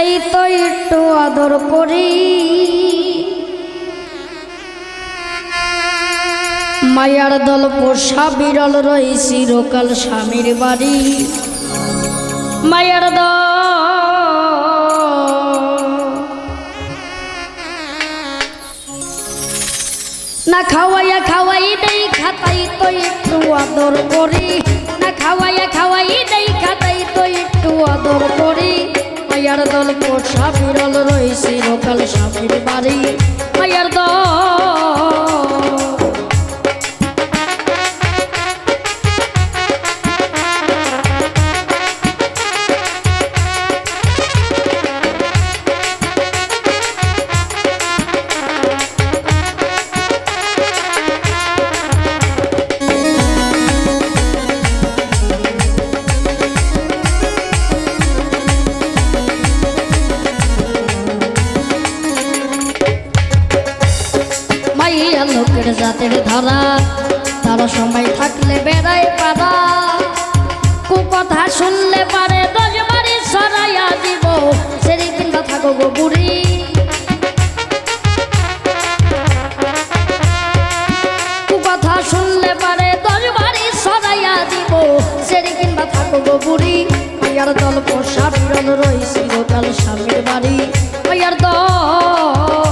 তাই তো একটু আদর করি। মায়ার দল পোষা বিরল রই চিরকাল স্বামীর বাড়ি। মায়ার দল। না খাওয়াইয়া খাওয়াই দেই খাতাই তো একটু আদর করি। না খাওয়াইয়া খাওয়াই দেই খাতাই তো একটু আদর করি। মায়ার দল পোষা বিরল রয়েছে লোকাল স্বামীর বাড়ি। লোকের জাতের ধারা তারা সময় থাকলে বেড়ায় পারা। কু কথা শুনলে পারে দশ বাড়ি সরাইয়া দিব সেরি কিংবা থাকো গো বুড়ি। কু কথা শুনলে পারে দশ বাড়ি সরাইয়া দিব সেরি কিংবা থাকো গো বুড়ি। মাইয়ার দল পোষা বিরল রইছি লোকাল স্বামীর বাড়ি। মাইয়ার দল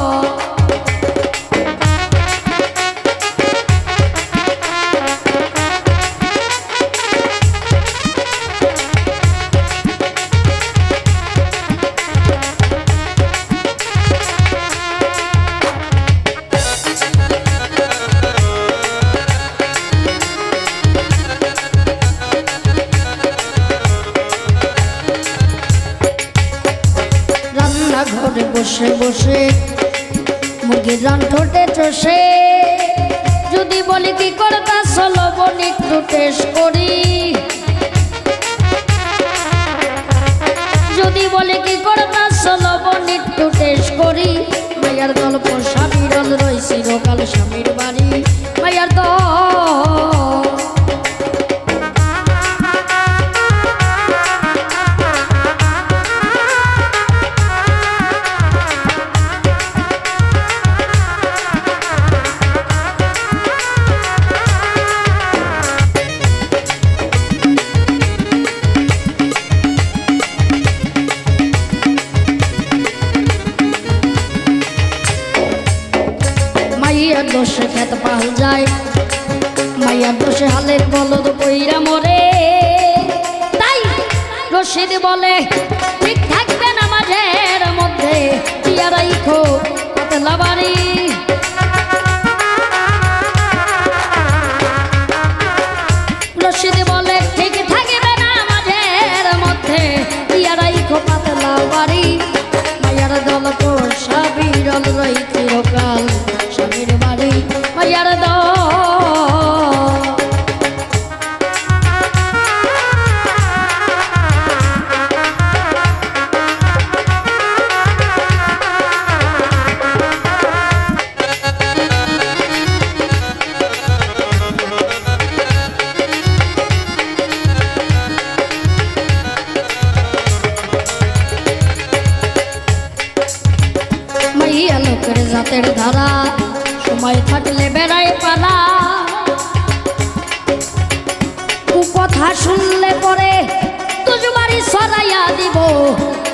বসে বসে, মুরগির রান ঠোঁটে চষে। যদি বলি কি করতা চলো, বলি একটু টেস্ট করি। যদি বলে কি করতা চলো, বলি একটু টেস্ট করি। মায়ার বিরল রয়েছে স্বামীর বাড়ি। দল মাইয়ার দোষে খেত পাল যায়। মাইয়ার দোষে হালের বলদ কইরা মরে। তাই রশিদ বলে, ঠিক থাকবে না মাঝের মধ্যে টিয়ারাই খো পাতলা বাড়ি রশিদ বলে, ঠিক থাকবে না মাঝের মধ্যে টিয়ারাই খো পাতলা বাড়ি মায়ার দল পোষা বিরল রই থাকলে বেড়ায় পালা। কথা শুনলে পরে তুজবাড়ি সরাইয়া দিব,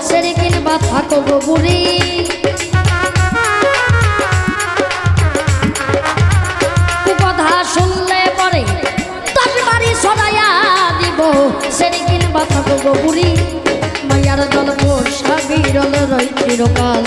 সেরে কিনবা থাকো গো বুড়ি কথা শুনলে পরে তুজবাড়ি সরাইয়া দিব, সেরে কিনবা থাকো গো বুড়ি। মায়ার দল পোষা বিরল রই চিরকাল